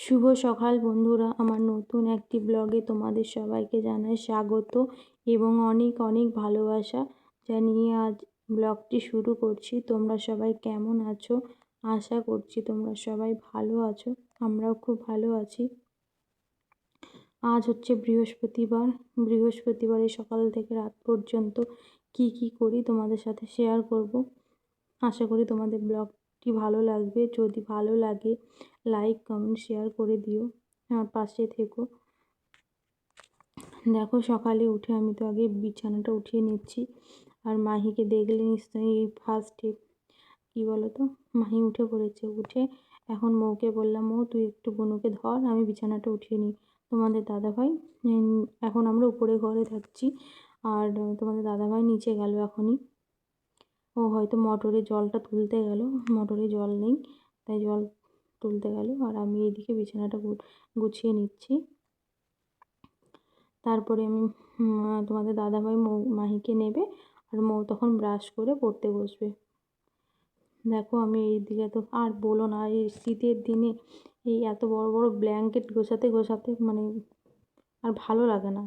শুভ সকাল বন্ধুরা। আমার নতুন একটি ব্লগে তোমাদের সবাইকে জানাই স্বাগত এবং অনেক অনেক ভালোবাসা জানিয়ে আজ ব্লগটি শুরু করছি। তোমরা সবাই কেমন আছো? আশা করছি তোমরা সবাই ভালো আছো। আমরাও খুব ভালো আছি। আজ হচ্ছে বৃহস্পতিবার। বৃহস্পতিবারে সকাল থেকে রাত পর্যন্ত কি কি করি তোমাদের সাথে শেয়ার করব। আশা করি তোমাদের ব্লগটি ভালো লাগবে। যদি ভালো লাগে লাইক কমেন্ট শেয়ার করে দিও। আমার পাশে থেকো। দেখো, সকালে উঠে আমি তো আগে বিছানাটা উঠিয়ে নিচ্ছি। আর মাহিকে দেখলে নিশ্চয়ই এই ফার্স্টে কী বলো তো মাহি উঠে পড়েছে, উঠে এখন মৌকে বললাম, মৌ, তুই একটু বনুকে ধর, আমি বিছানাটা উঠিয়ে নিই। তোমাদের দাদাভাই এখন আমরা উপরে ঘরে থাকছি। আর তোমাদের দাদাভাই নিচে গেল এখনই। ও হয়তো মোটরে জলটা তুলতে গেল, মোটরে জল নেই, তাই জল তুলতে গেল আর আমি এইদিকে বিছানাটা গুছিয়ে নিচ্ছি। তারপরে আমি তোমাদের দাদাভাই মৌ, মাহিকে নেবে আর মৌ তখন ব্রাশ করে পড়তে বসবে। দেখো আমি এই দিকে তো আর বলো না, এই শীতের দিনে এই এত বড় বড় ব্ল্যাঙ্কেট গোছাতে গোছাতে মানে আর ভালো লাগে না।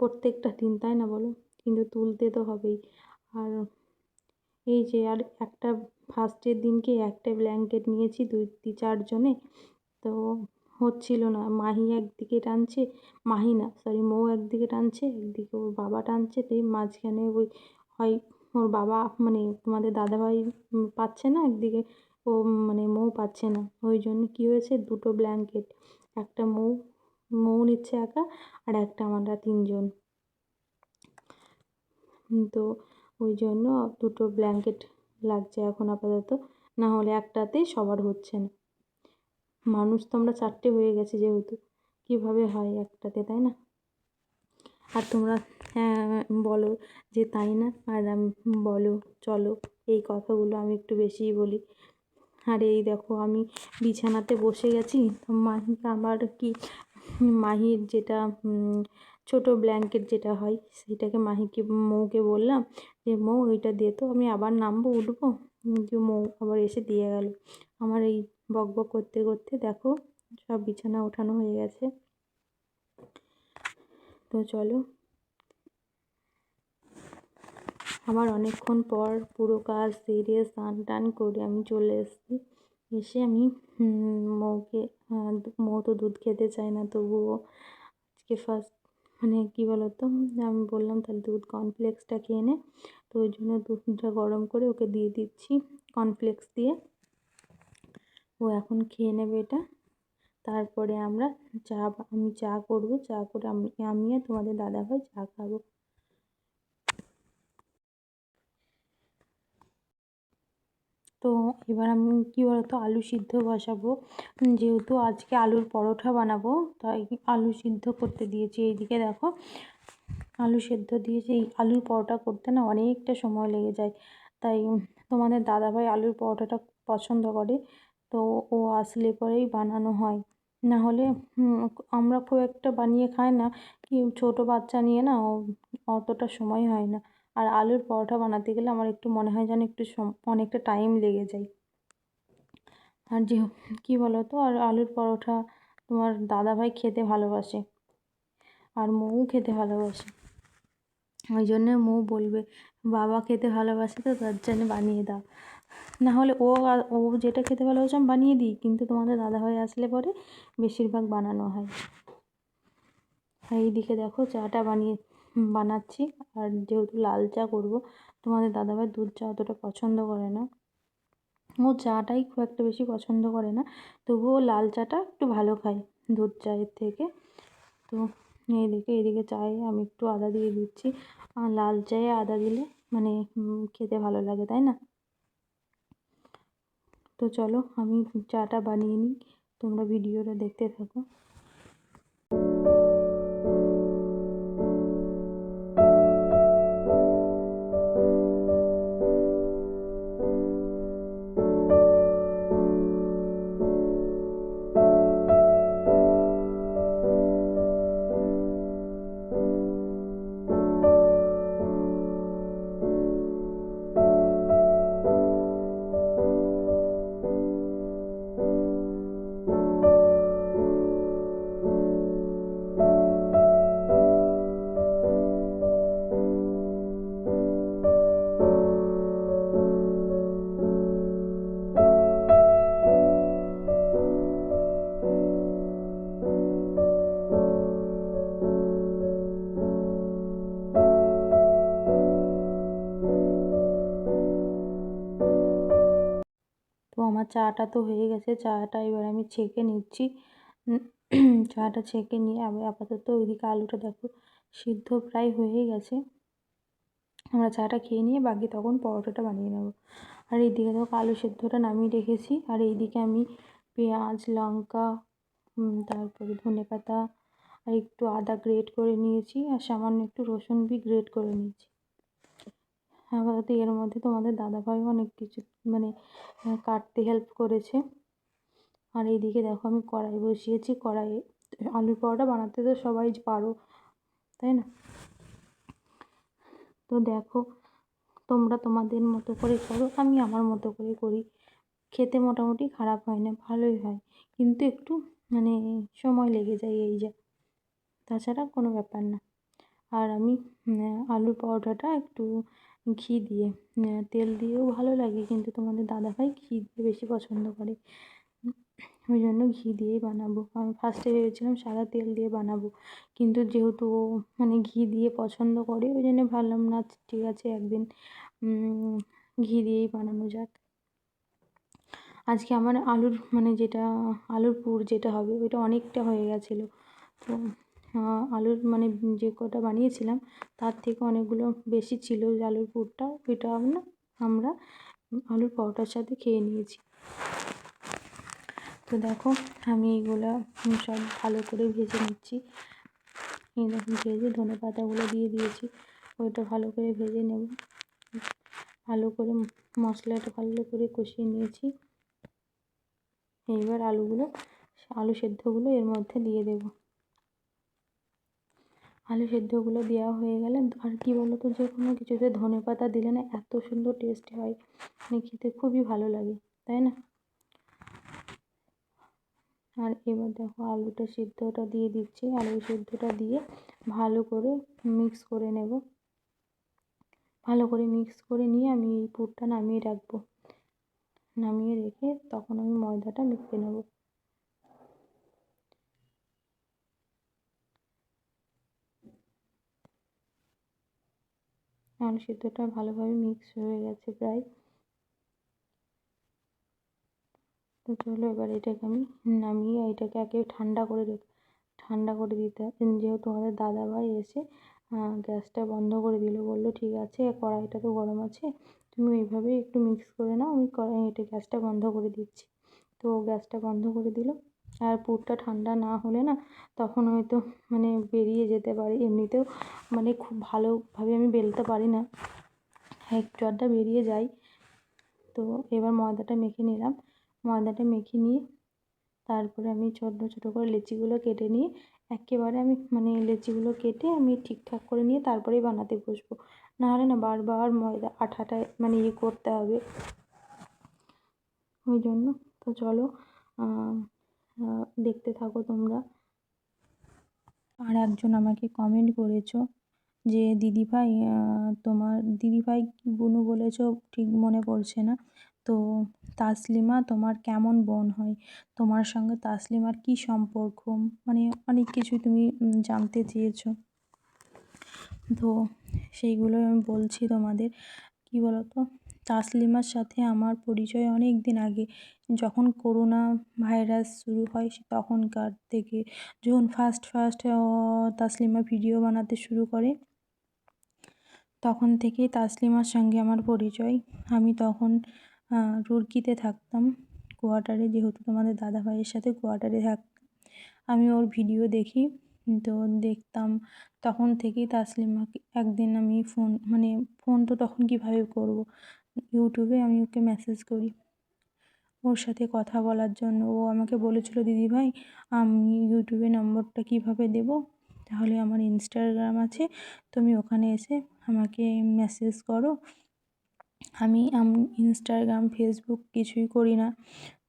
প্রত্যেকটা দিন, তাই না বলো? কিন্তু তুলতে তো হবেই। আর এই যে আর একটা ফার্স্টের দিনকে একটা ব্ল্যাঙ্কেট নিয়েছি দুই, তিন চারজনে তো হচ্ছিল না, মাহি একদিকে টানছে, মাহি না সরি মৌ একদিকে টানছে, একদিকে ওর বাবা টানছে, তো মাঝখানে ওই হয় ওর বাবা মানে তোমাদের দাদাভাই পাচ্ছে না, একদিকে ও মানে মৌ পাচ্ছে না। ওই জন্য কী হয়েছে, দুটো ব্ল্যাঙ্কেট, একটা মৌ মৌ নিচ্ছে একা আর একটা আমরা তিনজন। তো ওই জন্য দুটো ব্ল্যাঙ্কেট লাগছে এখন আপাতত। না হলে একটাতেই সবার হচ্ছে না। মানুষ তো আমরা চারটে হয়ে গেছি যেহেতু। কীভাবে হয় একটাতে, তাই না? আর তোমরা হ্যাঁ বলো যে তাই না? আর বলো, চলো, এই কথাগুলো আমি একটু বেশিই বলি। আর এই দেখো, আমি বিছানাতে বসে গেছি। মাহি আমার কি, মাহির যেটা ছোট ব্ল্যাঙ্কেট যেটা হয় সেটাকে মাহিকে, মৌকে বললাম যে, মৌ ওইটা দে তো আমি আবার নামবো, উঠবো? যে মৌ আবার এসে দিয়ে গেল। আমার এই বক বক করতে করতে দেখো সব বিছানা ওঠানো হয়ে গেছে। তো চলো। আমার অনেকক্ষণ পর পুরো কাজ সেরে স্নান টান করে আমি চলে এসেছি। এসে আমি মৌকে মৌ তো দুধ খেতে চায় না, তবুও আজকে ফার্স্ট মানে কী বলতো? আমি বললাম, তাহলে দুধ কর্নফ্লেক্সটা খেয়ে নে। তো ওই জন্য দুধটা গরম করে ওকে দিয়ে দিচ্ছি কর্নফ্লেক্স দিয়ে। ও এখন খেয়ে নেবে এটা। তারপরে আমরা চা আমি চা করব। চা করে আমি আমি আর তোমাদের দাদাভাই চা খাব। তো এবার আমি কী বলতো, আলু সিদ্ধ বসাবো। যেহেতু আজকে আলুর পরোটা বানাবো, তাই আলু সিদ্ধ করতে দিয়েছি এইদিকে দেখো। আলু সেদ্ধ দিয়েছি, এই আলুর পরোটা করতে না অনেকটা সময় লেগে যায়। তাই তোমাদের দাদাভাই আলুর পরোটাটা পছন্দ করে, তো ও আসলে পরেই বানানো হয়। না হলে আমরা খুব একটা বানিয়ে খাই না, কি ছোটো বাচ্চা নিয়ে না অতটা সময় হয় না। আর আলুর পরোটা বানাতে গেলে আমার একটু মনে হয় যেন একটু অনেকটা টাইম লেগে যায়। আর যে, কী বলো তো আর আলুর পরোটা তোমার দাদাভাই খেতে ভালোবাসে। আর মৌ খেতে ভালোবাসে। ওই জন্যে মৌ বলবে, বাবা খেতে ভালোবাসে তো, তার জন্য বানিয়ে দাও। না হলে ও ও যেটা খেতে ভালোবাসে আমি বানিয়ে দিই, কিন্তু তোমাদের দাদাভাই আসলে পরে বেশিরভাগ বানানো হয়। এইদিকে দেখো, চাটা বানিয়ে বানাচ্ছি। আর যেহেতু লাল চা করব, তোমাদের দাদাভাই দুধ চা অতটা পছন্দ করে না। ও চাটাই খুব একটা বেশি পছন্দ করে না। তবুও লাল চাটা একটু ভালো খায় দুধ চায়ের থেকে। তো এইদিকে এদিকে চায়ে আমি একটু আদা দিয়ে দিচ্ছি। আর লাল চায়ে আদা দিলে মানে খেতে ভালো লাগে, তাই না? তো চলো আমি চাটা বানিয়ে নিই। তোমরা ভিডিওটা দেখতে থাকো। চাটা তো হয়ে গেছে, চাটা এবার আমি ছেঁকে নিচ্ছি। চাটা ছেঁকে নিয়ে আমি আপাতত ওইদিকে আলুটা দেখো, সিদ্ধ প্রায় হয়েই গেছে। আমরা চাটা খেয়ে নিয়ে বাকি তখন পরোটাটা বানিয়ে নেব। আর এইদিকে দেখো আলু সেদ্ধটা নামিয়ে রেখেছি। আর এইদিকে আমি পেঁয়াজ, লঙ্কা তারপরে ধনে পাতা আর একটু আদা গ্রেট করে নিয়েছি। আর সামান্য একটু রসুন বি গ্রেট করে নিয়েছি। আপাতত এর মধ্যে তোমাদের দাদাভাইও অনেক কিছু মানে কাটতে হেল্প করেছে। আর এইদিকে দেখো আমি কড়াই বসিয়েছি কড়াইয়ে আলুর পরোটা বানাতে তো সবাই পারো, তাই না? তো দেখো, তোমরা তোমাদের মতো করে করো, আমি আমার মতো করে করি। খেতে মোটামুটি খারাপ হয় না, ভালোই হয়। কিন্তু একটু মানে সময় লেগে যায় এই যা। তাছাড়া কোনো ব্যাপার না। আর আমি আলুর পরোটাটা একটু ঘি দিয়ে তেল দিয়েও ভালো লাগে, কিন্তু তোমাদের দাদাভাই ঘি দিয়ে বেশি পছন্দ করে। ওই জন্য ঘি দিয়েই বানাবো। আমি ফার্স্টে ভেবেছিলাম সাদা তেল দিয়ে বানাবো, কিন্তু যেহেতু ও মানে ঘি দিয়ে পছন্দ করে, ওই জন্য ভাবলাম, না, ঠিক আছে, একদিন ঘি দিয়েই বানানো যাক। আজকে আমার আলুর মানে যেটা, আলুর পুর যেটা হবে, ওইটা অনেকটা হয়ে গেছিল। তো আলুর মানে যে কটা বানিয়েছিলাম, তার থেকে অনেকগুলো বেশি ছিল আলুর পুরটা। ওইটা আমরা আমরা আলুর পরোটার সাথে খেয়ে নিয়েছি। তো দেখো, আমি এইগুলো সব ভালো করে ভেজে নিচ্ছি। দেখুন ভেজে ধনে পাতাগুলো দিয়ে দিয়েছি, ওইটা ভালো করে ভেজে নেব। ভালো করে মশলাটা ভালো করে কষিয়ে নিয়েছি। এইবার আলুগুলো, আলু সেদ্ধগুলো এর মধ্যে দিয়ে দেব। আলু সেদ্ধগুলো দেওয়া হয়ে গেলে আর কি বলো তো যে কোনো কিছুতে ধনে পাতা দিলে না এত সুন্দর টেস্ট হয় মানে খেতে খুবই ভালো লাগে, তাই না? আর এবার দেখো আলুটা সিদ্ধটা দিয়ে দিচ্ছি, আলু সিদ্ধটা দিয়ে ভালো করে মিক্স করে নেব। ভালো করে মিক্স করে নিয়ে আমি এই পুরটা নামিয়ে রাখব। নামিয়ে রেখে তখন আমি ময়দাটা মেখে নেব। আলু সিদ্ধটা ভালোভাবে মিক্স হয়ে গেছে প্রায়। তো চলো এবার এটাকে আমি নামিয়ে এটাকে একে ঠান্ডা করে ঠান্ডা করে দিতে যেহেতু আমাদের দাদাভাই এসে গ্যাসটা বন্ধ করে দিল, বলল, ঠিক আছে, কড়াইটা তো গরম আছে, তুমি ওইভাবেই একটু মিক্স করে নাও, আমি কড়াই, এটা গ্যাসটা বন্ধ করে দিচ্ছি। তো গ্যাসটা বন্ধ করে দিল। আর পুরটা ঠান্ডা না হলে না তখন হয়তো মানে বেরিয়ে যেতে পারে। এমনিতেও মানে খুব ভালোভাবে আমি বেলতে পারি না। একটু আধটা বেরিয়ে যায় তো এবার ময়দাটা মেখে নিলাম। ময়দাটা মেখে নিয়ে তারপরে আমি ছোটো ছোটো করে লেচিগুলো কেটে নিয়ে একেবারে আমি মানে লেচিগুলো কেটে আমি ঠিকঠাক করে নিয়ে তারপরেই বানাতে বসবো। নাহলে না বারবার ময়দা আঠাটায় মানে ইয়ে করতে হবে। ওই জন্য। তো চলো দেখতে থাকো তোমরা। আর একজন আমাকে কমেন্ট করেছ যে, দিদিভাই তোমার দিদিভাই বুনু বলেছ? ঠিক মনে পড়ছে না। তো তাসলিমা, তোমার কেমন বোন হয়? তোমার সঙ্গে তাসলিমার কী সম্পর্ক? মানে অনেক কিছু তুমি জানতে চেয়েছো। তো সেইগুলোই আমি বলছি তোমাদের। কী বলো তো তাসলিমার সাথে আমার পরিচয় অনেক দিন আগে। যখন করোনা ভাইরাস শুরু হয় তখনকার থেকে যখন ফার্স্ট ফার্স্ট তাসলিমা ভিডিও বানাতে শুরু করে, তখন থেকেই তাসলিমার সঙ্গে আমার পরিচয়। আমি তখন রুরকিতে থাকতাম। কোয়ার্টারে, যেহেতু তোমাদের দাদা ভাইয়ের সাথে কোয়ার্টারে থাকতাম আমি ওর ভিডিও দেখি, তো দেখতাম। তখন থেকেই তাসলিমাকে একদিন আমি ফোন মানে ফোন তো তখন কীভাবে করব? ইউটিউবে আমি ওকে মেসেজ করি। ওর সাথে কথা বলার জন্য। ও আমাকে বলেছিলো দিদিভাই আমি ইউটিউবে নম্বরটা কীভাবে দেবো? তাহলে আমার ইনস্টাগ্রাম আছে। তুমি ওখানে এসে আমাকে মেসেজ করো। আমি আমি ইনস্টাগ্রাম ফেসবুক কিছুই করি না।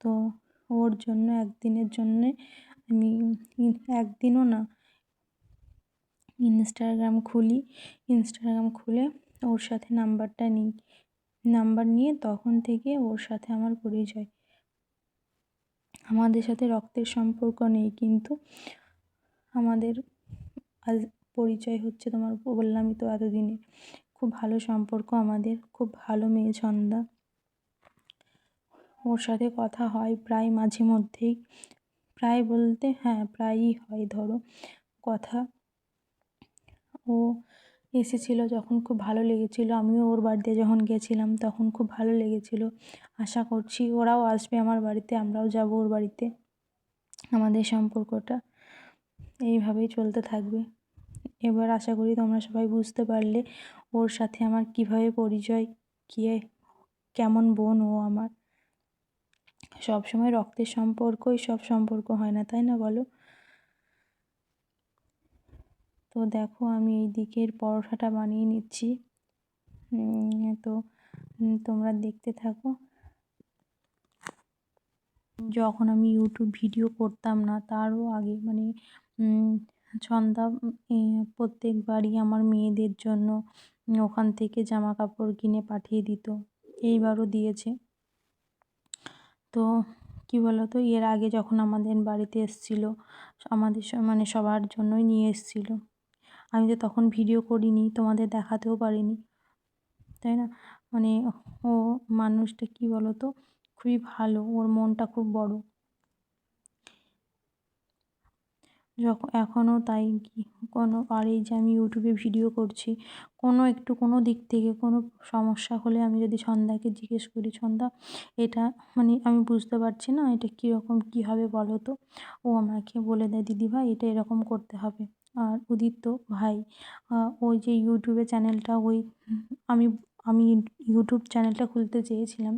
তো ওর জন্য, একদিনের জন্যে আমি একদিনও না ইনস্টাগ্রাম খুলি। ইনস্টাগ্রাম খুলে ওর সাথে নাম্বারটা নিই। নাম্বার নিয়ে তখন থেকে ওর সাথে আমার পরিচয়। আমাদের সাথে রক্তের সম্পর্ক নেই, কিন্তু আমাদের আজ পরিচয় হচ্ছে তোমার বললামই তো এতদিনে খুব ভালো সম্পর্ক আমাদের, খুব ভালো মেয়ে ছন্দা। ওর সাথে কথা হয় প্রায় মাঝে মধ্যেই। প্রায় বলতে হ্যাঁ প্রায়ই হয় ধরো। কথা ও এসেছিল যখন খুব ভালো লেগেছিলো। আমিও ওর বাড়িতে যখন গেছিলাম তখন খুব ভালো লেগেছিলো। আশা করছি ওরাও আসবে আমার বাড়িতে, আমরাও যাব ওর বাড়িতে। আমাদের সম্পর্কটা এইভাবেই চলতে থাকবে। এবার আশা করি তোমরা সবাই বুঝতে পারলে ওর সাথে আমার কীভাবে পরিচয়, কে, কেমন বোন ও আমার। সব সময় রক্তের সম্পর্কই সব সম্পর্ক হয় না, তাই না বলো? তো দেখো আমি এই দিকের পরোঠাটা বানিয়ে নিচ্ছি। তো তোমরা দেখতে থাকো। যখন আমি ইউটিউব ভিডিও করতাম না, তারও আগে মানে ছন্দা প্রত্যেকবারই আমার মেয়েদের জন্য ওখান থেকে জামা কাপড় কিনে পাঠিয়ে দিত। এইবারও দিয়েছে। তো, কী বলো তো এর আগে যখন আমাদের বাড়িতে এসেছিল, আমাদের মানে সবার জন্যই নিয়ে এসেছিল। আমি তো তখন ভিডিও করিনি, তোমাদের দেখাতেও পারিনি। তাই না? মানে ও মানুষটা কী বলো তো খুবই ভালো, ওর মনটা খুব বড়। যখন এখনও তাই কোনো আর এই যে আমি ইউটিউবে ভিডিও করছি, কোনো একটু কোনো দিক থেকে কোনো সমস্যা হলে আমি যদি ছন্দাকে জিজ্ঞেস করি, ছন্দা, এটা মানে আমি বুঝতে পারছি না, এটা কীরকম, কী হবে বলো তো? ও আমাকে বলে দেয় দিদিভাই এটা এরকম করতে হবে। আর উদিত ভাই ওই যে ইউটিউবে চ্যানেলটা, ওই, আমি আমি ইউটিউব চ্যানেলটা খুলতে চেয়েছিলাম।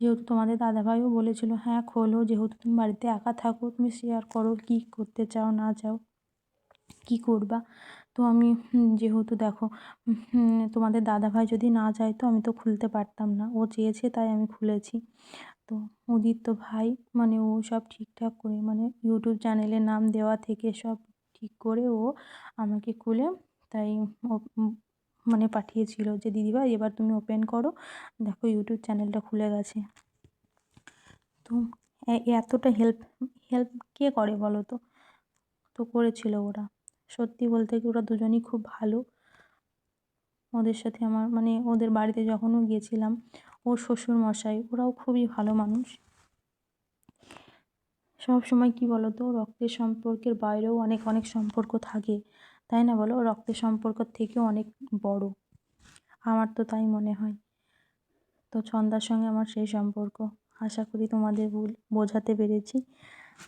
যেহেতু তোমাদের দাদাভাইও বলেছিলো হ্যাঁ খোলো। যেহেতু তুমি বাড়িতে একা থাকো, তুমি শেয়ার করো কী করতে চাও, না চাও, কী করবা? তো আমি যেহেতু দেখো তোমাদের দাদাভাই যদি না চাইতো আমি তো খুলতে পারতাম না। ও চেয়েছে, তাই আমি খুলেছি। তো উদিত্য ভাই মানে ও সব ঠিকঠাক করে মানে ইউটিউব চ্যানেলের নাম দেওয়া থেকে সব ঠিক করে ও আমাকে খুলে, তাই মানে পাঠিয়েছিল যে, দিদিভাই, এবার তুমি ওপেন করো। দেখো ইউটিউব চ্যানেলটা খুলে গেছে। তো এতটা হেল্প হেল্প কে করে বলো তো? তো করেছিল ওরা। সত্যি বলতে কি, ওরা দুজনই খুব ভালো। ওদের সাথে আমার মানে ওদের বাড়িতে যখনও গিয়েছিলাম ওর শ্বশুর মশাই ওরাও খুবই ভালো মানুষ। সব সময় কি বলো তো, রক্তের সম্পর্কের বাইরেও অনেক অনেক সম্পর্ক থাকে। তাই না বলো? রক্তের সম্পর্ক থেকেও অনেক বড়। আমার তো তাই মনে হয়। তো ছন্দার সঙ্গে আমার সেই সম্পর্ক। আশা করি তোমাদের ভুল বোঝাতে পেরেছি।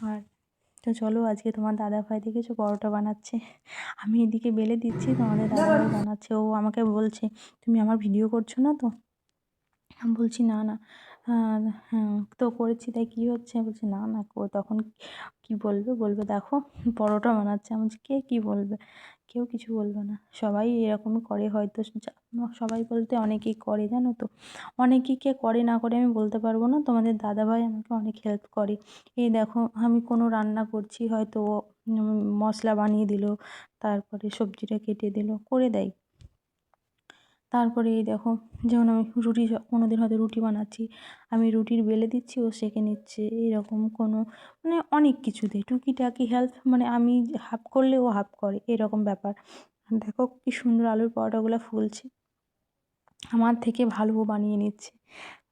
আর তো চলো, আজকে তোমার দাদা ভাই দেখেছ পরোটা বানাচ্ছে। আমি এদিকে বেলে দিচ্ছি, তোমাদের দাদা ভাই বানাচ্ছে। ও আমাকে বলছে, তুমি আমার ভিডিও করছ না তো? আমি বলছি, না না। তো করেছি তাই কী হচ্ছে? বলছে, না না তখন কী বলবে? বলবে, দেখো, পরোটা বানাচ্ছে। আমি বলছি, কে কী বলবে? কেউ কিছু বলবে না। সবাই এরকমই করে হয়তো সবাই বলতে অনেকেই করে, জানো তো? অনেকেই কে করে না করে আমি বলতে পারব না। তোমাদের দাদাভাই আমাকে অনেক হেল্প করে। এই দেখো, আমি কোনো রান্না করছি, হয়তো মশলা বানিয়ে দিল, তারপরে সবজিটা কেটে দিল, করে দেয়। তারপরে এই দেখো, যেমন আমি রুটি কোনো দিন হয়তো রুটি বানাচ্ছি, আমি রুটির বেলে দিচ্ছি, ও সেঁকে নিচ্ছে, এরকম কোনো মানে অনেক কিছুতে। টুকিটাকি হেল্প মানে আমি হাফ করলে ও হাফ করে, এরকম ব্যাপার। দেখো কী সুন্দর আলুর পরোটাগুলো ফুলছে। আমার থেকে ভালো ও বানিয়ে নিচ্ছে।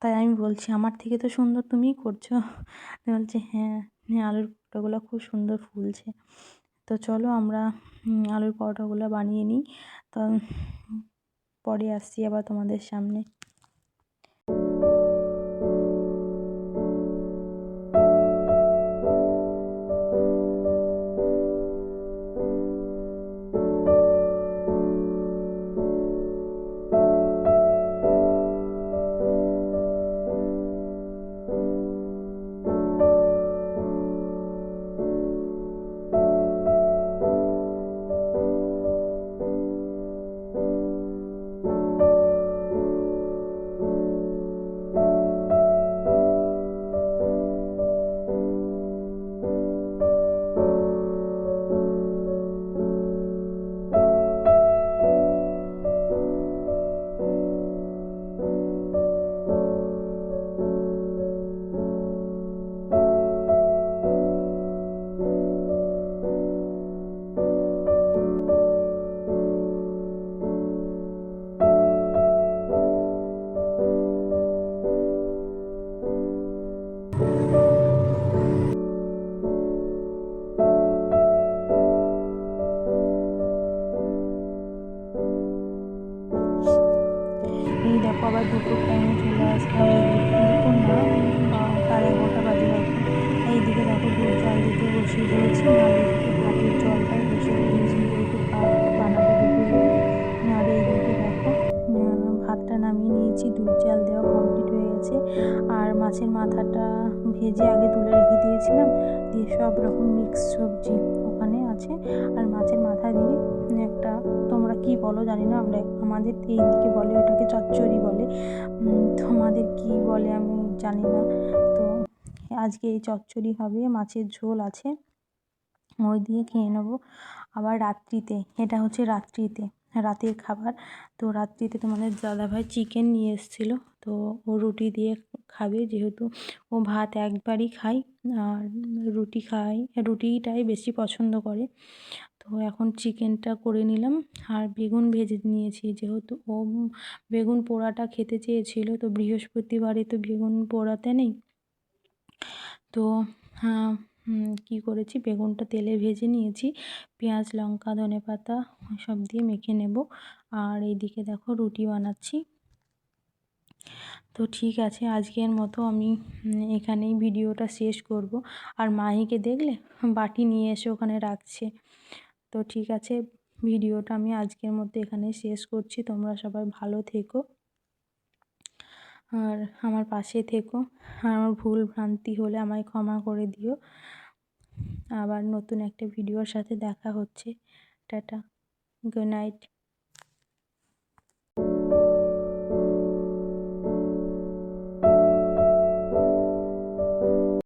তাই আমি বলছি, আমার থেকে তো সুন্দর তুমিই করছ। বলছে হ্যাঁ হ্যাঁ আলুর পরোটাগুলো খুব সুন্দর ফুলছে। তো চলো আমরা আলুর পরোটাগুলো বানিয়ে নিই। তো পরে আসছি আবার তোমাদের সামনে। সব রকম মিক্স সবজি ওখানে আছে। আর মাছের মাথা দিয়ে একটা, তোমরা কি বলো জানি না, আমরা আমাদের এই দিকে বলে, ওটাকে চচ্চড়ি বলে। তোমাদের কি বলে আমি জানি না। তো আজকে এই চচ্চড়ি হবে, মাছের ঝোল আছে। ওই দিয়ে খেয়ে নেব। আবার রাত্রিতে, এটা হচ্ছে রাত্রিতে, রাতের খাবার। তো রাত্রিতে তোমাদের দাদাভাই চিকেন নিয়ে এসেছিল। তো ও রুটি দিয়ে খাবে যেহেতু ও ভাত একবারই খায় আর রুটি খায়, রুটিটাই বেশি পছন্দ করে। তো এখন চিকেনটা করে নিলাম আর বেগুন ভেজে নিয়েছি যেহেতু ও বেগুন পোড়াটা খেতে চেয়েছিল, তো বৃহস্পতিবারে তো বেগুন পোড়াতে নেই। তো হ্যাঁ কী করেছি? বেগুনটা তেলে ভেজে নিয়েছি, পেঁয়াজ, লঙ্কা ধনে পাতা সব দিয়ে মেখে নেব। আর এইদিকে দেখো রুটি বানাচ্ছি। তো ঠিক আছে, আজকের মতো আমি এখানেই ভিডিওটা শেষ করব। আর মাহিকে দেখলে বাটি নিয়ে এসে ওখানে রাখছে। তো ঠিক আছে, ভিডিওটা আমি আজকের মতো এখানে শেষ করছি। তোমরা সবাই ভালো থেকো। আর আমার পাশে থেকো। আর আমার ভুল ভ্রান্তি হলে আমায় ক্ষমা করে দিও। আবার নতুন একটা ভিডিওর সাথে দেখা হচ্ছে। Ta-ta, good night.